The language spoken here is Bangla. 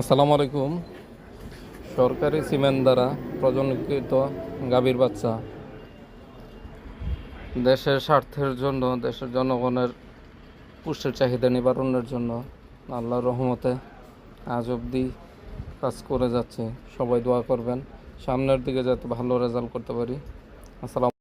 আসসালামু আলাইকুম। সরকারি সিমেন্ট দ্বারা প্রজনকৃত গাভীর বাচ্চা। দেশের স্বার্থের জন্য, দেশের জনগণের পুষ্টির চাহিদা নিবারণের জন্য আল্লাহর রহমতে আজ অবধি কাজ করে যাচ্ছে। সবাই দোয়া করবেন। সামনের দিকে যাতে ভালো রেজাল্ট করতে পারি। আসসালাম